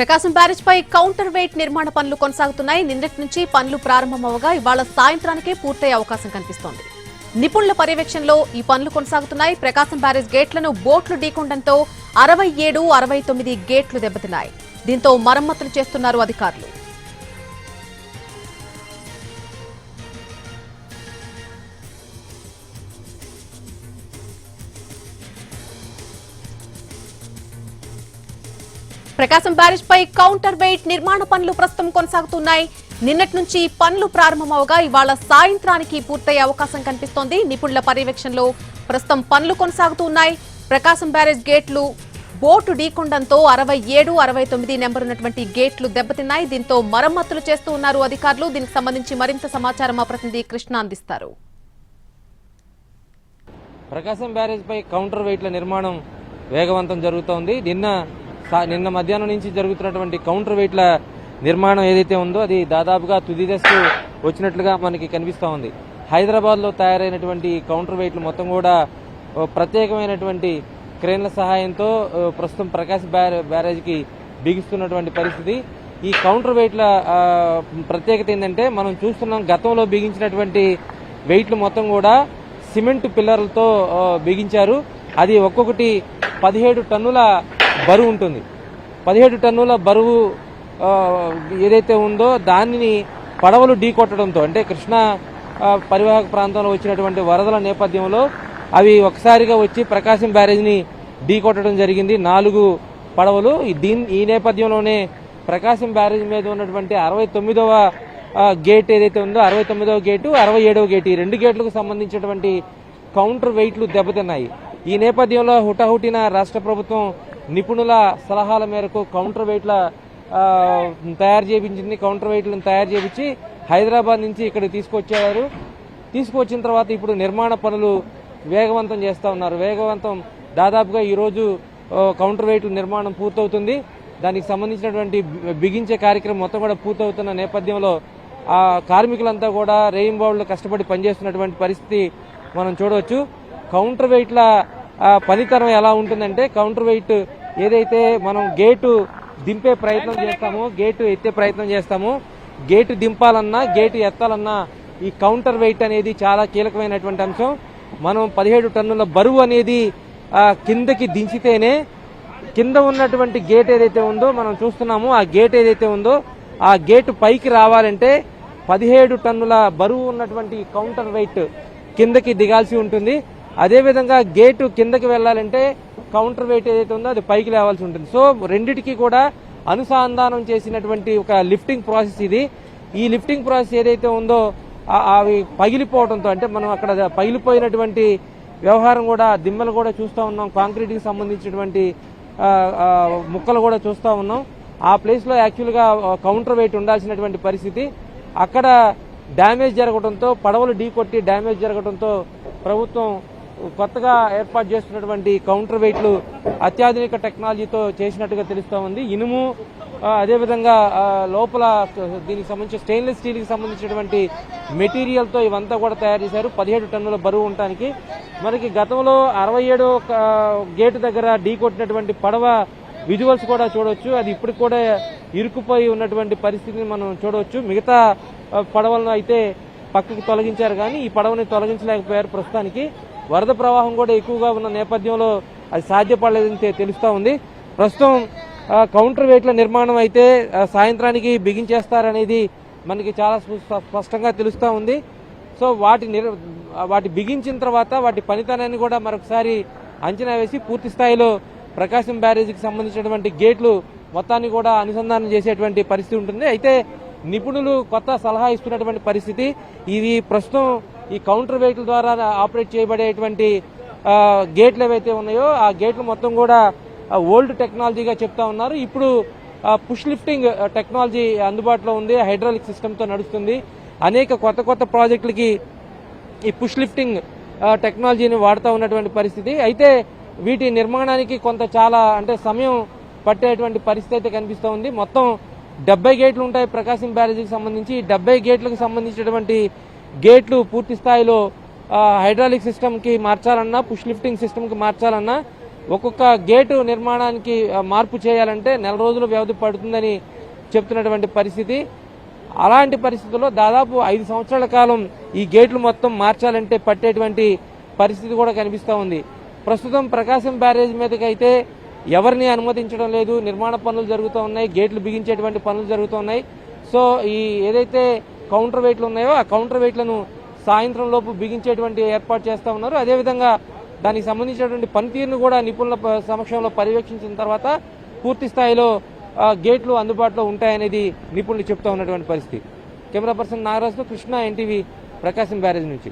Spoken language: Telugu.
ప్రకాశం బ్యారేజ్ పై కౌంటర్ వెయిట్ నిర్మాణ పనులు కొనసాగుతున్నాయి. నిన్నటి నుంచి పనులు ప్రారంభమవగా ఇవాళ సాయంత్రానికే పూర్తయ్యే అవకాశం కనిపిస్తోంది. నిపుణుల పర్యవేక్షణలో ఈ పనులు కొనసాగుతున్నాయి. ప్రకాశం బ్యారేజ్ గేట్లను బోట్లు ఢీకొనడంతో అరవై ఏడు అరవై తొమ్మిది గేట్లు దెబ్బతిన్నాయి. దీంతో మరమ్మతులు చేస్తున్నారు అధికారులు. ప్రకాశం బ్యారేజ్ పై కౌంటర్ వెయిట్ నిర్మాణ పనులు ప్రస్తుతం కొనసాగుతున్నాయి. నిన్నటి నుంచి పనులు ప్రారంభమవగా ఇవాళ సాయంత్రానికి పూర్తయ్యే అవకాశం కనిపిస్తోంది. నిపుణుల పర్యవేక్షణలో ప్రస్తుతం పనులు కొనసాగుతున్నాయి. ప్రకాశం బ్యారేజ్ గేట్లు బోటు ఢీకొండంతో అరవై ఏడు అరవై తొమ్మిది నెంబర్ ఉన్నటువంటి గేట్లు దెబ్బతిన్నాయి. దీంతో మరమ్మతులు చేస్తూ ఉన్నారు అధికారులు. దీనికి సంబంధించి మరింత సమాచారం మా ప్రతినిధి కృష్ణ అందిస్తారు. ప్రకాశం బ్యారేజ్ పై కౌంటర్ వెయిట్ల నిర్మాణం వేగవంతం జరుగుతోంది. నిన్న నిన్న మధ్యాహ్నం నుంచి జరుగుతున్నటువంటి కౌంటర్ వెయిట్ల నిర్మాణం ఏదైతే ఉందో అది దాదాపుగా తుది దశకు వచ్చినట్లుగా మనకి కనిపిస్తూ ఉంది. హైదరాబాద్లో తయారైనటువంటి కౌంటర్ వెయిట్లు మొత్తం కూడా ప్రత్యేకమైనటువంటి క్రేన్ల సహాయంతో ప్రస్తుతం ప్రకాశ్ బ్యారే- బ్యారేజ్కి బిగిస్తున్నటువంటి పరిస్థితి. ఈ కౌంటర్ వెయిట్ల ప్రత్యేకత ఏంటంటే మనం చూస్తున్నాం గతంలో బిగించినటువంటి వెయిట్లు మొత్తం కూడా సిమెంట్ పిల్లర్లతో బిగించారు. అది ఒక్కొక్కటి పదిహేడు టన్నుల బరువు ఉంటుంది. పదిహేడు టన్నుల బరువు ఏదైతే ఉందో దానిని పడవలు ఢీకొట్టడంతో అంటే కృష్ణా పరివాహక ప్రాంతంలో వచ్చినటువంటి వరదల నేపథ్యంలో అవి ఒకసారిగా వచ్చి ప్రకాశం బ్యారేజ్ని ఢీకొట్టడం జరిగింది. నాలుగు పడవలు. దీని ఈ నేపథ్యంలోనే ప్రకాశం బ్యారేజ్ మీద ఉన్నటువంటి అరవై తొమ్మిదవ గేట్ ఏదైతే ఉందో అరవై తొమ్మిదవ గేటు అరవై ఏడవ గేటు ఈ రెండు గేట్లకు సంబంధించినటువంటి కౌంటర్ వెయిట్లు దెబ్బతిన్నాయి. ఈ నేపథ్యంలో హుటాహుటిన రాష్ట్ర ప్రభుత్వం నిపుణుల సలహాల మేరకు కౌంటర్ వెయిట్ల తయారు చేయించింది కౌంటర్ వెయిట్లను తయారు చేయించి హైదరాబాద్ నుంచి ఇక్కడ తీసుకొచ్చారు. తీసుకొచ్చిన తర్వాత ఇప్పుడు నిర్మాణ పనులు వేగవంతం చేస్తూ ఉన్నారు. వేగవంతం దాదాపుగా ఈరోజు కౌంటర్ వెయిట్ల నిర్మాణం పూర్తవుతుంది. దానికి సంబంధించినటువంటి బిగించే కార్యక్రమం మొత్తం కూడా పూర్తవుతున్న నేపథ్యంలో ఆ కార్మికులంతా కూడా రేయింబావుల్లో కష్టపడి పనిచేస్తున్నటువంటి పరిస్థితి మనం చూడవచ్చు. కౌంటర్ వెయిట్ల పనితనం ఎలా ఉంటుందంటే కౌంటర్ వెయిట్ ఏదైతే మనం గేటు దింపే ప్రయత్నం చేస్తామో గేటు ఎత్తే ప్రయత్నం చేస్తామో గేటు దింపాలన్నా గేటు ఎత్తాలన్నా ఈ కౌంటర్ వెయిట్ అనేది చాలా కీలకమైనటువంటి అంశం. మనం పదిహేడు టన్నుల బరువు అనేది కిందకి దించితేనే కింద ఉన్నటువంటి గేట్ ఏదైతే ఉందో మనం చూస్తున్నామో ఆ గేట్ ఏదైతే ఉందో ఆ గేటు పైకి రావాలంటే పదిహేడు టన్నుల బరువు ఉన్నటువంటి కౌంటర్ వెయిట్ కిందకి దిగాల్సి ఉంటుంది. అదేవిధంగా గేటు కిందకి వెళ్ళాలంటే కౌంటర్ వెయిట్ ఏదైతే ఉందో అది పైకి లేవాల్సి ఉంటుంది. సో రెండిటికి కూడా అనుసంధానం చేసినటువంటి ఒక లిఫ్టింగ్ ప్రాసెస్ ఇది. ఈ లిఫ్టింగ్ ప్రాసెస్ ఏదైతే ఉందో అవి పగిలిపోవడంతో అంటే మనం అక్కడ పగిలిపోయినటువంటి వ్యవహారం కూడా దిమ్మలు కూడా చూస్తూ ఉన్నాం. కాంక్రీట్కి సంబంధించినటువంటి ముక్కలు కూడా చూస్తూ ఉన్నాం. ఆ ప్లేస్లో కౌంటర్ వెయిట్ ఉండాల్సినటువంటి పరిస్థితి. అక్కడ డ్యామేజ్ జరగడంతో పడవలు ఢీకొట్టి డ్యామేజ్ జరగడంతో ప్రభుత్వం కొత్తగా ఏర్పాటు చేస్తున్నటువంటి కౌంటర్ వెయిట్లు అత్యాధునిక టెక్నాలజీతో చేసినట్టుగా తెలుస్తూ ఉంది. ఇనుము అదేవిధంగా లోపల దీనికి సంబంధించి స్టెయిన్లెస్ స్టీల్కి సంబంధించినటువంటి మెటీరియల్తో ఇవంతా కూడా తయారు చేశారు. పదిహేడు టన్నుల బరువు ఉండటానికి. మనకి గతంలో అరవై ఏడో గేటు దగ్గర ఢీ కొట్టినటువంటి పడవ విజువల్స్ కూడా చూడవచ్చు అది ఇప్పుడు కూడా ఇరుకుపోయి ఉన్నటువంటి పరిస్థితిని మనం చూడవచ్చు మిగతా పడవలను అయితే పక్కకి తొలగించారు కానీ ఈ పడవని తొలగించలేకపోయారు ప్రస్తుతానికి. వరద ప్రవాహం కూడా ఎక్కువగా ఉన్న నేపథ్యంలో అది సాధ్యపడలేదని తెలుస్తూ ఉంది. ప్రస్తుతం కౌంటర్ వెయిట్ల నిర్మాణం అయితే సాయంత్రానికి బిగించేస్తారనేది మనకి చాలా స్ప- స్పష్టంగా తెలుస్తూ ఉంది. సో వాటి వాటి బిగించిన తర్వాత వాటి పనితనాన్ని కూడా మరొకసారి అంచనా వేసి పూర్తి స్థాయిలో ప్రకాశం బ్యారేజీకి సంబంధించినటువంటి గేట్లు మొత్తాన్ని కూడా అనుసంధానం చేసేటువంటి పరిస్థితి ఉంటుంది. అయితే నిపుణులు కొత్త సలహా ఇస్తున్నటువంటి పరిస్థితి. ఇవి ప్రస్తుతం ఈ కౌంటర్ వెహికల్ ద్వారా ఆపరేట్ చేయబడేటువంటి గేట్లు ఏవైతే ఉన్నాయో ఆ గేట్లు మొత్తం కూడా ఓల్డ్ టెక్నాలజీగా చెప్తా ఉన్నారు. ఇప్పుడు పుష్ లిఫ్టింగ్ టెక్నాలజీ అందుబాటులో ఉంది హైడ్రాలిక్ సిస్టంతో నడుస్తుంది. అనేక కొత్త కొత్త ప్రాజెక్టులకి ఈ పుష్ లిఫ్టింగ్ టెక్నాలజీని వాడుతూ ఉన్నటువంటి పరిస్థితి. అయితే వీటి నిర్మాణానికి కొంత చాలా అంటే సమయం పట్టేటువంటి పరిస్థితి అయితే కనిపిస్తూ ఉంది. మొత్తం డెబ్బై గేట్లు ఉంటాయి ప్రకాశం బ్యారేజీకి సంబంధించి. ఈ డెబ్బై గేట్లకు సంబంధించినటువంటి గేట్లు పూర్తి స్థాయిలో హైడ్రాలిక్ సిస్టమ్కి మార్చాలన్నా పుష్ లిఫ్టింగ్ సిస్టమ్కి మార్చాలన్నా ఒక్కొక్క గేటు నిర్మాణానికి మార్పు చేయాలంటే నెల రోజులు వ్యవధి పడుతుందని చెప్తున్నటువంటి పరిస్థితి. అలాంటి పరిస్థితుల్లో దాదాపు ఐదు సంవత్సరాల కాలం ఈ గేట్లు మొత్తం మార్చాలంటే పట్టేటువంటి పరిస్థితి కూడా కనిపిస్తూ ఉంది. ప్రస్తుతం ప్రకాశం బ్యారేజ్ మీదకి అయితే ఎవరిని అనుమతించడం లేదు. నిర్మాణ పనులు జరుగుతూ ఉన్నాయి. గేట్లు బిగించేటువంటి పనులు జరుగుతూ ఉన్నాయి. సో ఈ ఏదైతే కౌంటర్ వెయిట్లు ఉన్నాయో ఆ కౌంటర్ వెయిట్లను సాయంత్రం లోపు బిగించేటువంటి ఏర్పాటు చేస్తూ ఉన్నారు. అదేవిధంగా దానికి సంబంధించినటువంటి పనితీరును కూడా నిపుణుల సమక్షంలో పర్యవేక్షించిన తర్వాత పూర్తి స్థాయిలో గేట్లు అందుబాటులో ఉంటాయనేది నిపుణులు చెప్తా ఉన్నటువంటి పరిస్థితి. కెమెరా పర్సన్ నాగరాజుతో కృష్ణ ఎన్టీవీ ప్రకాశం బ్యారేజ్ నుంచి.